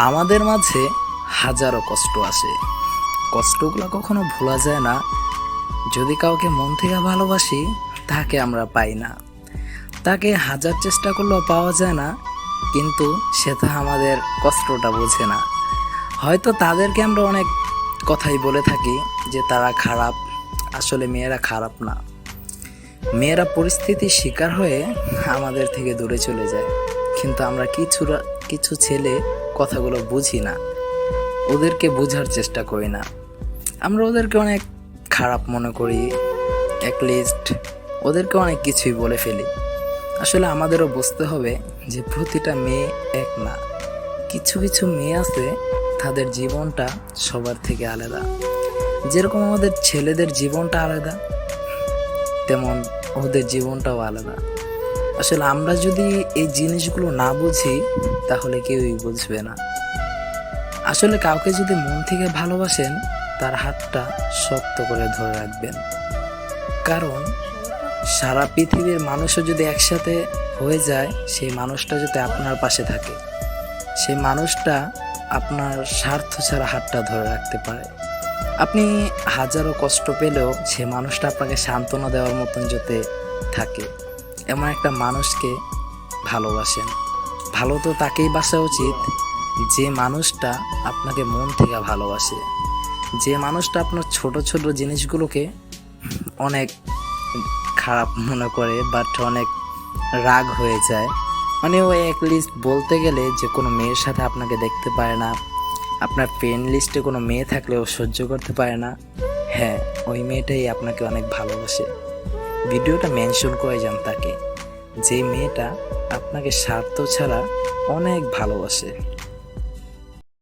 আমাদের মাঝে হাজারো কষ্ট আসে। কষ্টগুলো কখনো ভোলা যায় না। যদি কাউকে মন থেকে ভালোবাসি, তাকে আমরা পাই না। তাকে হাজার চেষ্টা করলেও পাওয়া যায় না, কিন্তু সে তো আমাদের কষ্টটা বোঝে না। হয়তো তাদেরকে আমরা অনেক কথাই বলে থাকি যে তারা খারাপ, আসলে মেয়েরা খারাপ না। মেয়েরা পরিস্থিতির শিকার হয়ে আমাদের থেকে দূরে চলে যায়। কিন্তু আমরা কিছু কিছু ছেলে কথাগুলো বুঝি না। ওদেরকে বোঝার চেষ্টা করি না। আমরা ওদেরকে অনেক খারাপ মনে করি অ্যাটলিস্ট ওদেরকে অনেক কিছুই বলে ফেলি। আসলে আমাদেরও বুঝতে হবে যে প্রতিটা মেয়ে এক না। কিছু কিছু মেয়ে আছে, তাদের জীবনটা সবার থেকে আলাদা। যেরকম আমাদের ছেলেদের জীবনটা আলাদা, তেমন ওদের জীবনটাও আলাদা। আসলে আমরা যদি এই জিনিসগুলো না বুঝি, তাহলে কেউই বুঝবে না। আসলে কাউকে যদি মন থেকে ভালোবাসেন, তার হাতটা শক্ত করে ধরে রাখবেন। কারণ, সারা পৃথিবীর মানুষও যদি একসাথে হয়ে যায়, সেই মানুষটা যদি আপনার পাশে থাকে। সেই মানুষটা আপনার স্বার্থ ছাড়া হাতটা ধরে রাখতে পারে। আপনি হাজারো কষ্ট পেলেও সে মানুষটা আপনাকে সান্ত্বনা দেওয়ার মতন যাতে থাকে। এমন একটা মানুষকে ভালোবাসেন। ভালো তো তাকেই বাসা উচিত, যে মানুষটা আপনাকে মন থেকে ভালোবাসে। যে মানুষটা আপনার ছোট ছোট জিনিসগুলোকে অনেক খারাপ মনে করে বাট অনেক রাগ হয়ে যায়। মানে ও লিস্ট বলতে গেলে যে কোনো মেয়ের সাথে আপনাকে দেখতে পারে না। আপনার ফ্রেন্ড লিস্টে কোনো মেয়ে থাকলে ও সহ্য করতে পারে না। হ্যাঁ ওই মেয়েটাই আপনাকে অনেক ভালোবাসে। ভিডিওটা মেনশন করে যান তাকে। যে মেয়েটা আপনাকে স্বার্থ ছাড়া অনেক ভালোবাসে।